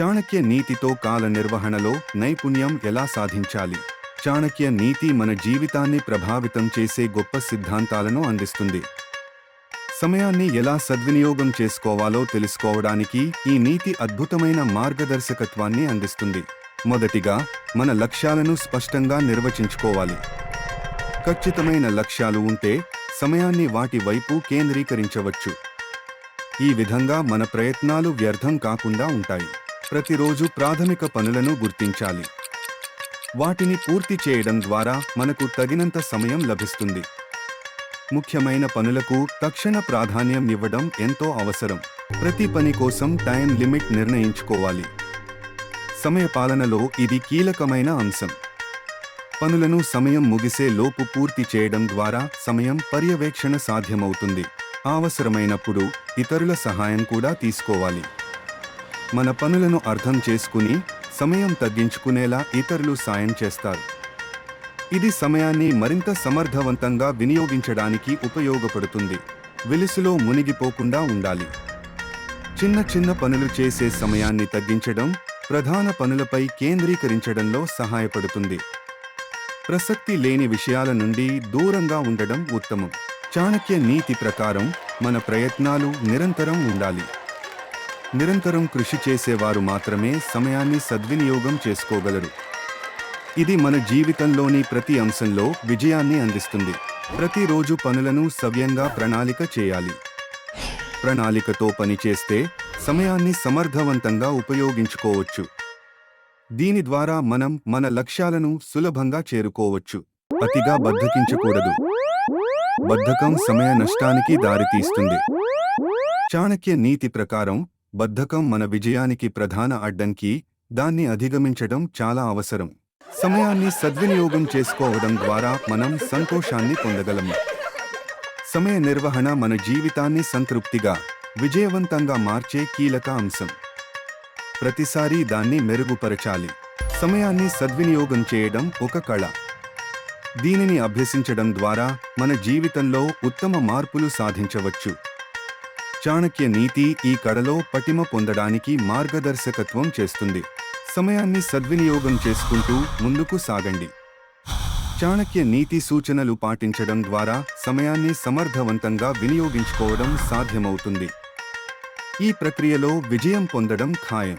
చాణక్య నీతితో కాల నిర్వహణలో నైపుణ్యం ఎలా సాధించాలి? చాణక్య నీతి మన జీవితాన్ని ప్రభావితం చేసే గొప్ప సిద్ధాంతాలను అందిస్తుంది. సమయాన్ని ఎలా సద్వినియోగం చేసుకోవాలో తెలుసుకోవడానికి ఈ నీతి అద్భుతమైన మార్గదర్శకత్వాన్ని అందిస్తుంది. మొదటిగా మన లక్ష్యాలను స్పష్టంగా నిర్వచించుకోవాలి. ఖచ్చితమైన లక్ష్యాలు ఉంటే సమయాన్ని వాటి వైపు కేంద్రీకరించవచ్చు. ఈ విధంగా మన ప్రయత్నాలు వ్యర్థం కాకుండా ఉంటాయి. ప్రతిరోజు ప్రాథమిక పనులను గుర్తించాలి. వాటిని పూర్తి చేయడం ద్వారా మనకు తగినంత సమయం లభిస్తుంది. ముఖ్యమైన పనులకు తక్షణ ప్రాధాన్యం ఇవ్వడం ఎంతో అవసరం. ప్రతి పని కోసం టైం లిమిట్ నిర్ణయించుకోవాలి. సమయపాలనలో ఇది కీలకమైన అంశం. పనులను సమయం ముగిసే లోపు పూర్తి చేయడం ద్వారా సమయం పర్యవేక్షణ సాధ్యమవుతుంది. అవసరమైనప్పుడు ఇతరుల సహాయం కూడా తీసుకోవాలి. మన పనులను అర్థం చేసుకుని సమయం తగ్గించుకునేలా ఇతరులు సాయం చేస్తారు. ఇది సమయాన్ని మరింత సమర్థవంతంగా వినియోగించడానికి ఉపయోగపడుతుంది. వెలుసులో మునిగిపోకుండా ఉండాలి. చిన్న చిన్న పనులు చేసే సమయాన్ని తగ్గించడం ప్రధాన పనులపై కేంద్రీకరించడంలో సహాయపడుతుంది. ప్రసక్తి లేని విషయాల నుండి దూరంగా ఉండడం ఉత్తమం. చాణక్య నీతి ప్రకారం మన ప్రయత్నాలు నిరంతరం ఉండాలి. నిరంతరం కృషి చేసేవారు మాత్రమే సమయాన్ని సద్వినియోగం చేసుకోగలరు. ఇది మన జీవితంలోని ప్రతి అంశంలో విజయాన్ని అందిస్తుంది. ప్రతిరోజు పనులను సవ్యంగా ప్రణాళిక చేయాలి. ప్రణాళికతో పనిచేస్తే సమయాన్ని సమర్థవంతంగా ఉపయోగించుకోవచ్చు. దీని ద్వారా మనం మన లక్ష్యాలను సులభంగా చేరుకోవచ్చు. అతిగా బద్ధకించకూడదు బద్ధకం సమయ నష్టానికి దారితీస్తుంది. చాణక్య నీతి ప్రకారం బద్ధకం మన విజయానికి ప్రధాన అడ్డంకి దాన్ని అధిగమించడం చాలా అవసరం. సమయాన్ని సద్వినియోగం చేసుకోవడం ద్వారా మనం సంతోషాన్ని పొందగలము సమయ నిర్వహణ మన జీవితాన్ని సంతృప్తిగా విజయవంతంగా మార్చే కీలక అంశం. ప్రతిసారి దాన్ని మెరుగుపరచాలి. సమయాన్ని సద్వినియోగం చేయడం ఒక కళ. దీనిని అభ్యసించడం ద్వారా మన జీవితంలో ఉత్తమ మార్పులు సాధించవచ్చు. చాణక్య నీతి ఈ కళలో పటిమ పొందడానికి మార్గదర్శకత్వం చేస్తుంది. సమయాన్ని సద్వినియోగం చేసుకుంటూ ముందుకు సాగండి. చాణక్య నీతి సూచనలు పాటించడం ద్వారా సమయాన్ని సమర్థవంతంగా వినియోగించుకోవడం సాధ్యమవుతుంది. ఈ ప్రక్రియలో విజయం పొందడం ఖాయం.